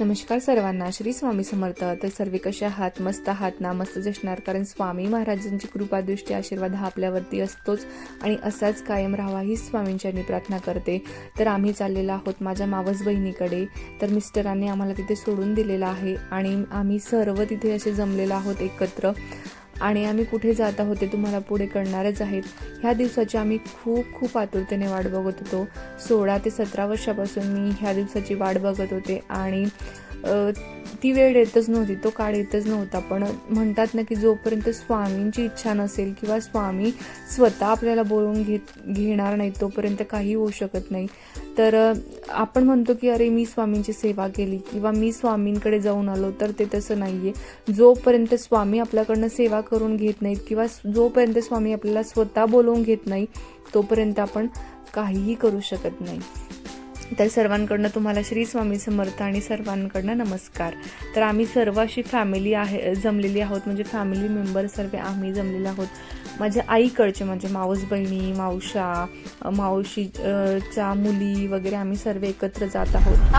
नमस्कार सर्वांना श्री स्वामी समर्थ. तर सर्वे कसे आहात? मस्त आहात ना? मस्तच असणार कारण स्वामी महाराजांची कृपादृष्टी आशीर्वाद हा आपल्यावरती असतोच आणि असाच कायम राहावा ही स्वामींची मी प्रार्थना करते. तर आम्ही चाललेलो आहोत माझ्या मावस बहिणीकडे. तर मिस्टरांनी आम्हाला तिथे सोडून दिलेलं आहे आणि आम्ही सर्व तिथे असे जमलेलो आहोत एकत्र. आणि आम्ही कुठे जात आहोत ते तुम्हाला पुढे कळणारच आहेत. ह्या दिवसाची आम्ही खूप खूप आतुरतेने वाट बघत होतो. सोळा ते सतरा वर्षापासून मी ह्या दिवसाची वाट बघत होते आणि ती वेळ येतच नव्हती तो काळ येतच नव्हता. पण म्हणतात ना की जोपर्यंत स्वामींची इच्छा नसेल किंवा स्वामी स्वतः आपल्याला बोलवून घेत घेणार नाही तोपर्यंत काही होऊ शकत नाही. तर आपण म्हणतो की अरे मी स्वामींची सेवा केली किंवा मी स्वामींकडे जाऊन आलो तर ते तसं नाहीये. जोपर्यंत स्वामी आपल्याकडनं सेवा करून घेत नाहीत किंवा जोपर्यंत स्वामी आपल्याला स्वतः बोलवून घेत नाही तोपर्यंत आपण काहीही करू शकत नाही. तर सर्वांकडनं तुम्हाला श्री स्वामी समर्थ आणि सर्वांकडनं नमस्कार. तर आम्ही सर्व अशी फॅमिली आहे जमलेली आहोत. म्हणजे फॅमिली मेंबर सर्व आम्ही जमलेले आहोत. माझ्या आईकडचे म्हणजे मावस बहिणी मावशा अ, मावशी अ, च्या मुली वगैरे आम्ही सर्व एकत्र जात आहोत.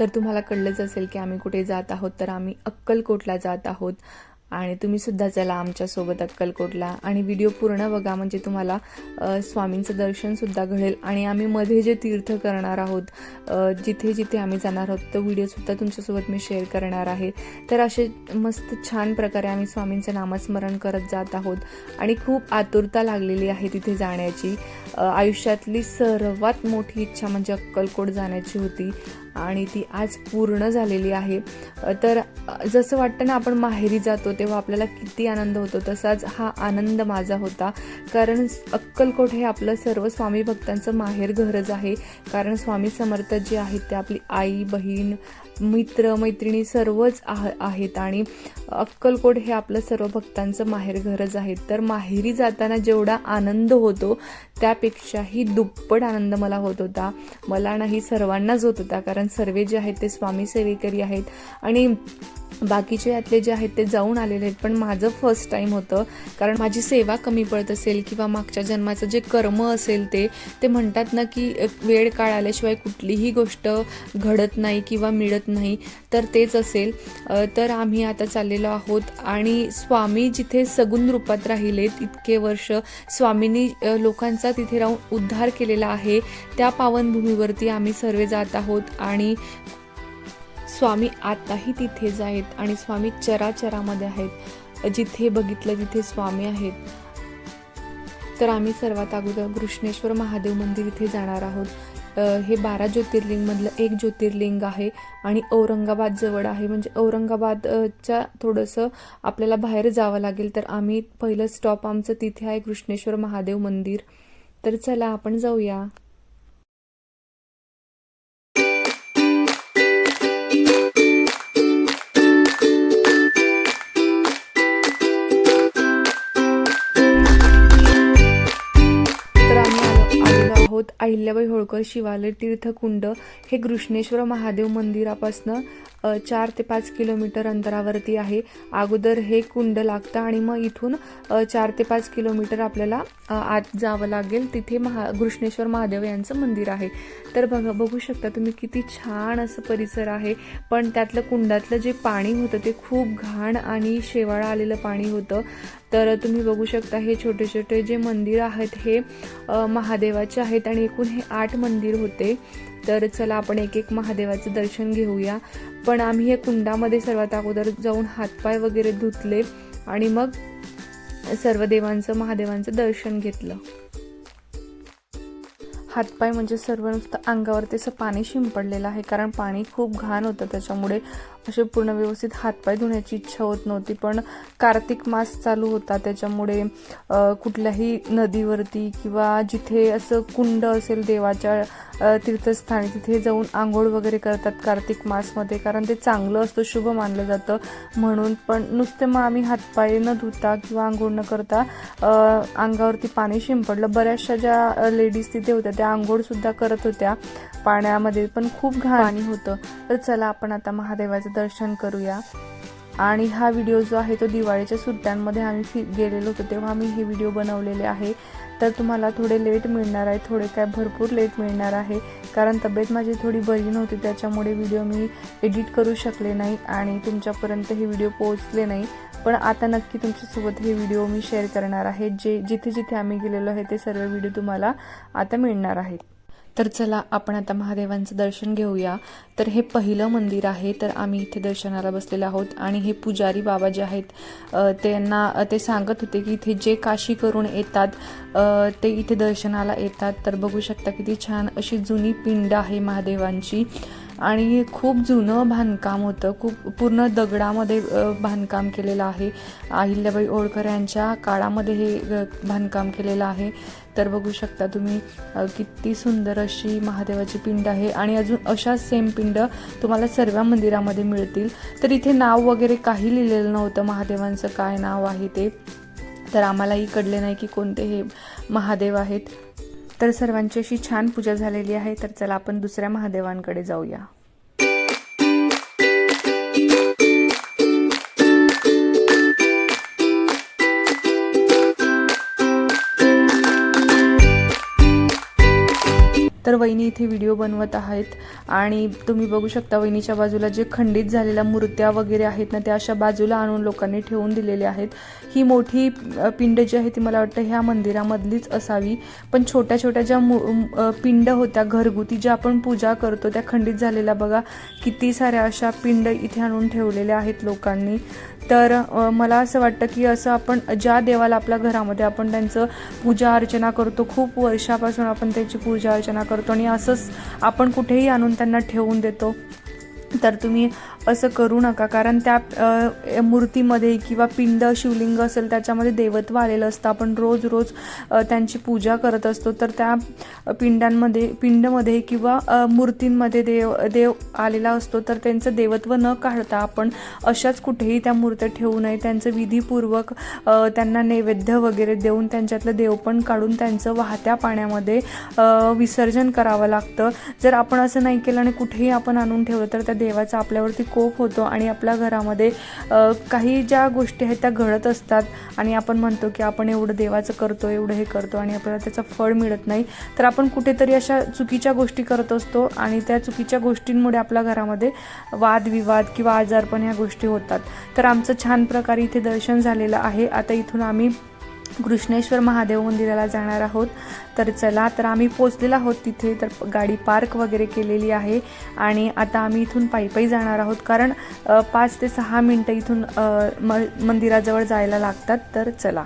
तर तुम्हाला कळलंच असेल की आम्ही कुठे जात आहोत तर आम्ही अक्कलकोटला जात आहोत. आणि तुम्हीसुद्धा चला आमच्यासोबत अक्कलकोटला. आणि व्हिडिओ पूर्ण बघा म्हणजे तुम्हाला स्वामींचं दर्शनसुद्धा घडेल. आणि आम्ही मध्ये जे तीर्थ करणार आहोत जिथे जिथे आम्ही जाणार आहोत तो व्हिडिओसुद्धा तुमच्यासोबत मी शेअर करणार आहे. तर असे मस्त छान प्रकारे आम्ही स्वामींचं नामस्मरण करत जात आहोत. आणि खूप आतुरता लागलेली आहे तिथे जाण्याची. आयुष्यातली सर्वात मोठी इच्छा म्हणजे अक्कलकोट जाण्याची होती. आणि ती आज पूर्ण झालेली आहे. तर जसं वाटतं ना आपण माहेरी जातो तेव्हा आपल्याला किती आनंद होतो तसाच हा आनंद माझा होता. कारण अक्कलकोट हे आपलं सर्व स्वामी भक्तांचं माहेर घरच आहे. कारण स्वामी समर्थ जे आहेत ते आपली आई बहीण मित्र मैत्रिणी सर्वच आह आहेत. आणि अक्कलकोट हे आपलं सर्व भक्तांचं माहेर घरच आहे. तर माहेरी जाताना जेवढा आनंद होतो त्यापेक्षाही दुप्पट आनंद मला होत होता. मला नाही सर्वांनाच होत होता. कारण सर्व जे आहेत ते स्वामी सेवेकरी आहेत. आणि बाकीचे यातले जे आहेत ते जाऊन आलेले आहेत पण माझं फर्स्ट टाईम होतं. कारण माझी सेवा कमी पडत असेल किंवा मागच्या जन्माचं जे कर्म असेल ते ते म्हणतात ना की वेळ काळ आल्याशिवाय कुठलीही गोष्ट घडत नाही किंवा मिळत नाही तर तेच असेल. तर आम्ही आता चाललेलो आहोत आणि स्वामी जिथे सगुण रूपात राहिलेत इतके वर्ष स्वामींनी लोकांचा तिथे राहून उद्धार केलेला आहे. त्या पावनभूमीवरती आम्ही सर्व जात आहोत आणि स्वामी आताही तिथेच आहेत आणि स्वामी चराचरामध्ये आहेत. जिथे बघितलं तिथे स्वामी आहेत. तर आम्ही सर्वात अगोदर कृष्णेश्वर महादेव मंदिर इथे जाणार आहोत. हे बारा ज्योतिर्लिंगमधलं एक ज्योतिर्लिंग आहे आणि औरंगाबाद जवळ आहे. म्हणजे औरंगाबादच्या थोडंसं आपल्याला बाहेर जावं लागेल. तर आम्ही पहिलं स्टॉप आमचं तिथे आहे कृष्णेश्वर महादेव मंदिर. तर चला आपण जाऊया. होत अहिल्याबाई होळकर शिवालय तीर्थकुंड हे कृष्णेश्वर महादेव मंदिरापासनं चार ते पाच किलोमीटर अंतरावरती आहे. अगोदर हे कुंड लागतं आणि मग इथून चार ते पाच किलोमीटर आपल्याला आत जावं लागेल. तिथे महा घृष्णेश्वर महादेव यांचं मंदिर आहे. तर बघा बघू शकता तुम्ही किती छान असं परिसर आहे. पण त्यातलं कुंडातलं जे पाणी होतं ते खूप घाण आणि शेवाळं आलेलं पाणी होतं. तर तुम्ही बघू शकता हे छोटे छोटे जे मंदिर आहेत हे महादेवाचे आहेत आणि एकूण हे आठ मंदिर होते. तर चला आपण एक एक महादेवाचं दर्शन घेऊया. पण आम्ही हे कुंडामध्ये सर्वात अगोदर जाऊन हातपाय वगैरे धुतले आणि मग सर्व देवांचं महादेवांचं दर्शन घेतलं. हातपाय म्हणजे सर्व नुसतं अंगावरती असं पाणी शिंपडलेलं आहे कारण पाणी खूप घाण होतं त्याच्यामुळे असे पूर्ण व्यवस्थित हातपाय धुण्याची इच्छा होत नव्हती पण कार्तिक मास चालू होता त्याच्यामुळे कुठल्याही नदीवरती किंवा जिथे असं कुंड असेल देवाच्या तीर्थस्थानी तिथे जाऊन आंघोळ वगैरे करतात कार्तिक मासमध्ये कारण ते चांगलं असतं शुभ मानलं जातं. म्हणून पण नुसते मग आम्ही हातपाय न धुता किंवा आंघोळ न करता अंगावरती पाणी शिंपडलं. बऱ्याचशा ज्या लेडीज तिथे होत्या त्या आंघोळ सुद्धा करत होत्या पाण्यामध्ये पण खूप घाण होतं. तर चला आपण आता महादेवाचं दर्शन करूया. आणि हा व्हिडिओ जो आहे तो दिवाळीच्या सुट्ट्यांमध्ये आम्ही फि गेलेलो होतो तेव्हा मी हे व्हिडिओ बनवलेले आहे. तर तुम्हाला थोडे लेट मिळणार आहे थोडे काय भरपूर लेट मिळणार आहे. कारण तब्येत माझी थोडी बरी नव्हती त्याच्यामुळे व्हिडिओ मी एडिट करू शकले नाही आणि तुमच्यापर्यंत हे व्हिडिओ पोहोचले नाही. पण आता नक्की तुमच्यासोबत हे व्हिडिओ मी शेअर करणार आहे. जे जिथे जिथे आम्ही गेलेलो आहे ते सर्व व्हिडिओ तुम्हाला आता मिळणार आहेत. तर चला आपण आता महादेवांचं दर्शन घेऊया. तर हे पहिलं मंदिर आहे तर आम्ही इथे दर्शनाला बसलेलो आहोत. आणि हे पुजारी बाबा जे आहेत त्यांना ते सांगत होते की इथे जे काशी करून येतात ते इथे दर्शनाला येतात. तर बघू शकता किती छान अशी जुनी पिंड आहे महादेवांची. आणि खूप जुनं बांधकाम होतं. खूप पूर्ण दगडामध्ये बांधकाम केलेलं आहे. अहिल्याबाई होळकर यांच्या काळामध्ये हे बांधकाम केलेलं आहे. तर बघू शकता तुम्ही किती सुंदर अशी महादेवाची पिंड आहे. आणि अजून अशाच सेम पिंड तुम्हाला सर्व मंदिरामध्ये मिळतील. तर इथे नाव वगैरे काही लिहिलेलं नव्हतं महादेवांचं. काय नाव आहे ते? तर आम्हालाही कळले नाही की कोणते हे महादेव आहेत. तर सर्वांची अशी छान पूजा झालेली आहे. तर चला आपण दुसऱ्या महादेवांकडे जाऊया. तर वहिनी इथे व्हिडिओ बनवत आहेत. आणि तुम्ही बघू शकता वहिनीच्या बाजूला जे खंडित झालेल्या मूर्त्या वगैरे आहेत ना त्या अशा बाजूला आणून लोकांनी ठेवून दिलेल्या आहेत. ही मोठी पिंड जी आहे ती मला वाटतं ह्या मंदिरामधलीच असावी. पण छोट्या छोट्या ज्या मु- पिंड होत्या घरगुती ज्या आपण पूजा करतो त्या खंडित झालेल्या बघा किती साऱ्या अशा पिंड इथे आणून ठेवलेल्या आहेत लोकांनी. तर मला असं वाटतं की असं आपण ज्या देवाला आपल्या घरामध्ये आपण त्यांचं पूजा अर्चना करतो खूप वर्षापासून आपण त्याची पूजा अर्चना करतो आणि असंच आपण कुठेही आणून त्यांना ठेवून देतो. तर तुम्ही असं करू नका. कारण त्या मूर्तीमध्ये किंवा पिंड शिवलिंग असेल त्याच्यामध्ये देवत्व आलेलं असतं. आपण रोज रोज त्यांची पूजा करत असतो. तर त्या पिंडांमध्ये पिंडमध्ये किंवा मूर्तींमध्ये देव देव आलेला असतो. तर त्यांचं देवत्व न काढता आपण अशाच कुठेही त्या मूर्त्या ठेवू नये. त्यांचं विधीपूर्वक त्यांना नैवेद्य वगैरे देऊन त्यांच्यातलं देवपण काढून त्यांचं वाहत्या पाण्यामध्ये विसर्जन करावं लागतं. जर आपण असं नाही केलं आणि कुठेही आपण आणून ठेवलं तर त्या देवाचा आपल्यावरती कोप होतो आणि आपल्या घरामध्ये काही ज्या गोष्टी आहेत त्या घडत असतात आणि आपण म्हणतो की आपण एवढं देवाचं करतो एवढं हे करतो आणि आपल्याला त्याचं फळ मिळत नाही तर आपण कुठेतरी अशा चुकीच्या गोष्टी करत असतो आणि त्या चुकीच्या गोष्टींमुळे आपल्या घरामध्ये वादविवाद किंवा आजारपण ह्या गोष्टी होतात. तर आमचं छान प्रकारे इथे दर्शन झालेलं आहे. आता इथून आम्ही कृष्णेश्वर महादेव मंदिराला जाणार आहोत. तर चला तर आम्ही पोचलेलो आहोत तिथे. तर गाडी पार्क वगैरे केलेली आहे. आणि आता आम्ही इथून पायी पायी जाणार आहोत. कारण पाच ते सहा मिनटं इथून म मंदिराजवळ जायला लागतात. तर चला.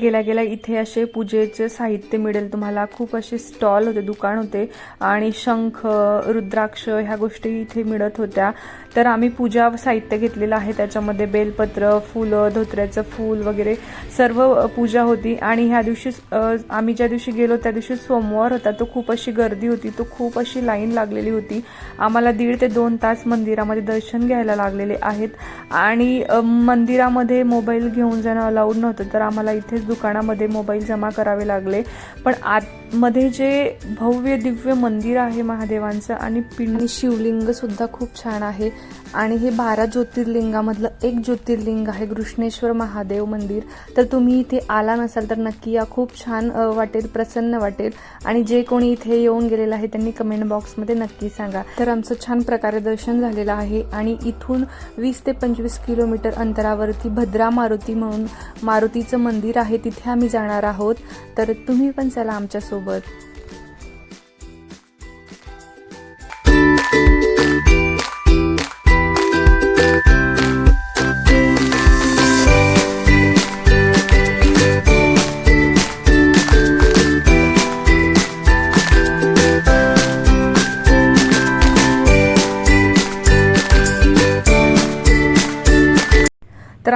गेल्या गेल्या इथे असे पूजेचे साहित्य मिळेल. तुम्हाला खूप असे स्टॉल होते दुकान होते आणि शंख रुद्राक्ष ह्या गोष्टी इथे मिळत होत्या. तर आम्ही पूजा साहित्य घेतलेलं आहे. त्याच्यामध्ये बेलपत्र फुलं धोत्र्याचं फूल वगैरे सर्व पूजा होती. आणि ह्या दिवशी आम्ही ज्या दिवशी गेलो त्या दिवशी सोमवार होता. तो खूप अशी गर्दी होती. तो खूप अशी लाईन लागलेली होती. आम्हाला दीड ते दोन तास मंदिरामध्ये दर्शन घ्यायला लागलेले आहेत. आणि मंदिरामध्ये मोबाईल घेऊन जाणं अलाउड नव्हतं. तर आम्हाला इथेच दुकानामध्ये मोबाईल जमा करावे लागले. पण आतमध्ये जे भव्य दिव्य मंदिर आहे महादेवांचं आणि पिंड शिवलिंग सुद्धा खूप छान आहे. आणि हे बारा ज्योतिर्लिंगामधलं एक ज्योतिर्लिंग आहे घृष्णेश्वर महादेव मंदिर. तर तुम्ही इथे आला नसाल तर नक्की या. खूप छान वाटेल प्रसन्न वाटेल. आणि जे कोणी इथे येऊन गेलेलं आहे त्यांनी कमेंट बॉक्समध्ये नक्की सांगा. तर आमचं छान प्रकारे दर्शन झालेलं आहे आणि इथून वीस ते पंचवीस किलोमीटर अंतरावरती भद्रा मारुती म्हणून मारुतीचं मंदिर आहे. तिथे आम्ही जाणार आहोत. तर तुम्ही पण चला आमच्यासोबत.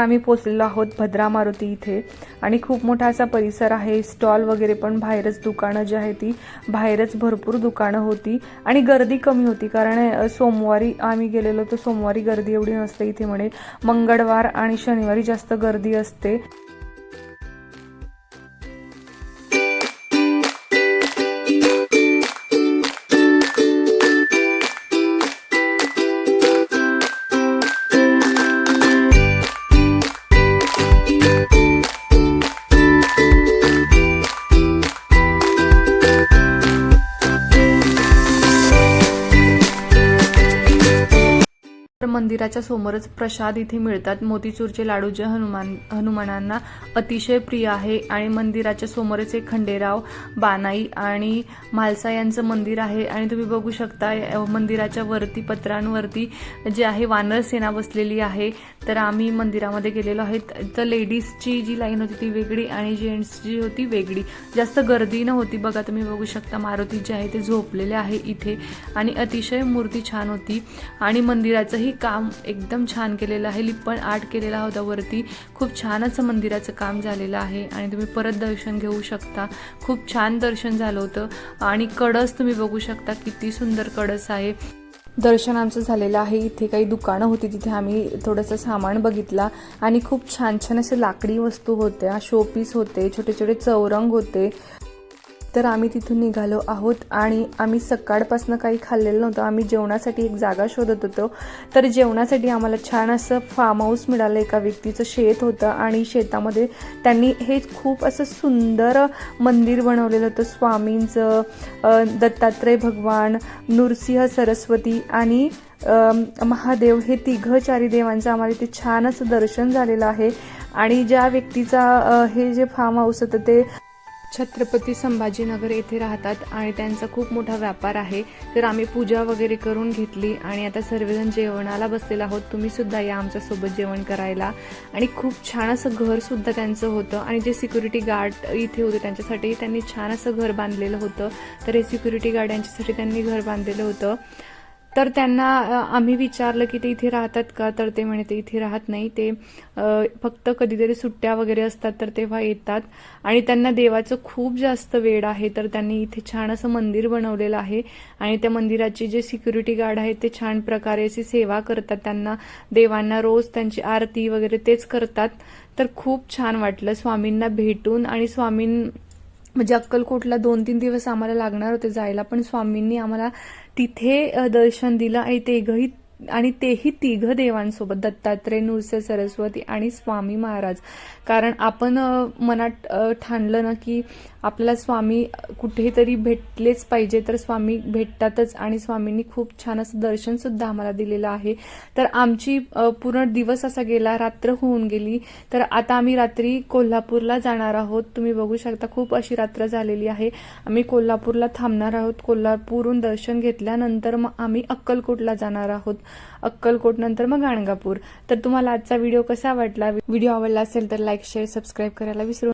आम्ही पोचलेलो आहोत भद्रा मारुती इथे. आणि खूप मोठा असा परिसर आहे. स्टॉल वगैरे पण बाहेरच दुकानं जी आहे ती बाहेरच भरपूर दुकानं होती. आणि गर्दी कमी होती. कारण सोमवारी आम्ही गेलेलो तर सोमवारी गर्दी एवढी नसते इथे म्हणे. मंगळवार आणि शनिवारी जास्त गर्दी असते. मंदिराच्या समोरच प्रसाद इथे मिळतात. मोतीचूरचे लाडू जे हनुमान हनुमानांना अतिशय प्रिय आहे. आणि मंदिराच्या समोरच एक खंडेराव बानाई आणि म्हालसा यांचं मंदिर आहे. आणि तुम्ही बघू शकता मंदिराच्या वरती पत्रांवरती जे आहे वानर सेना बसलेली आहे. तर आम्ही मंदिरामध्ये गेलेलो आहे. तर लेडीजची जी लाईन होती ती वेगळी आणि जेंट्सची होती वेगळी. जास्त गर्दी नव्हती. बघा तुम्ही बघू शकता मारुती जे आहे ते झोपलेले आहे इथे. आणि अतिशय मूर्ती छान होती. आणि मंदिराचंही काम एकदम छान केलेलं आहे. लिप्पण आर्ट केलेला होता वरती. खूप छान असं मंदिराचं काम झालेलं आहे आणि तुम्ही परत दर्शन घेऊ शकता. खूप छान दर्शन झालं होतं. आणि कडस तुम्ही बघू शकता किती सुंदर कडस आहे. दर्शन आमचं झालेलं आहे. इथे काही दुकानं होती तिथे आम्ही थोडंसं सामान बघितला. आणि खूप छान छान असे लाकडी वस्तू होत्या शोपीस होते छोटे छोटे चौरंग होते. तर आम्ही तिथून निघालो आहोत आणि आम्ही सकाळपासून काही खाल्लेलं नव्हतं. आम्ही जेवणासाठी एक जागा शोधत होतो. तर जेवणासाठी आम्हाला छान असं फार्म हाऊस मिळालं. एका व्यक्तीचं शेत होतं आणि शेतामध्ये त्यांनी हे खूप असं सुंदर मंदिर बनवलेलं होतं. स्वामींचं दत्तात्रय भगवान नृसिंह सरस्वती आणि महादेव हे तिघं चारी देवांचं आम्हाला इथे छान असं दर्शन झालेलं आहे. आणि ज्या व्यक्तीचा हे जे फार्म हाऊस होतं ते छत्रपती संभाजीनगर येथे राहतात आणि त्यांचा खूप मोठा व्यापार आहे. तर आम्ही पूजा वगैरे करून घेतली आणि आता सर्वजण जेवणाला बसलेला आहोत. तुम्ही सुद्धा या आमच्यासोबत जेवण करायला. आणि खूप छान असं घर सुद्धा त्यांचं होतं. आणि जे सिक्युरिटी गार्ड इथे होते त्यांच्यासाठी त्यांनी छान असं घर बांधलेलं होतं. तर हे सिक्युरिटी गार्ड यांच्यासाठी त्यांनी घर बांधलेलं होतं. तर त्यांना आम्ही विचारलं की ते इथे राहतात का? तर ते म्हणे ते इथे राहत नाही. ते फक्त कधीतरी सुट्ट्या वगैरे असतात तर तेव्हा येतात. आणि त्यांना देवाचं खूप जास्त वेळ आहे. तर त्यांनी इथे छान असं मंदिर बनवलेलं आहे. आणि त्या मंदिराची जे सिक्युरिटी गार्ड आहेत ते छान प्रकारे अशी सेवा करतात. त्यांना देवांना रोज त्यांची आरती वगैरे तेच करतात. तर खूप छान वाटलं स्वामींना भेटून. आणि स्वामीं म्हणजे अक्कलकोटला दोन तीन दिवस आम्हाला लागणार होते जायला. पण स्वामींनी आम्हाला तिथे दर्शन दिलं आणि तेघही आणि तेही तिघ देवांसोबत दत्तात्रय नृसे सरस्वती आणि स्वामी महाराज. कारण आपण मनात ठाणलं ना की आपला स्वामी कुठेतरी भेटलेच पाहिजे. तर स्वामी भेटतातच आणि स्वामींनी खूप छान असं दर्शन सुद्धा आम्हाला दिलेलं आहे. तर आमची पूर्ण दिवस असा गेला रात्र होऊन गेली. तर आता आम्ही रात्री कोल्हापूरला जाणार आहोत. तुम्ही बघू शकता खूप अशी रात्र झालेली आहे. आम्ही कोल्हापूरला थांबणार आहोत. कोल्हापूरहून दर्शन घेतल्यानंतर मग आम्ही अक्कलकोटला जाणार आहोत. अक्कलकोट नंतर मग गाणगापूर. तर तुम्हाला आजचा व्हिडिओ कसा वाटला? व्हिडिओ आवडला असेल तर लाईक शेअर सबस्क्राईब करायला विसरू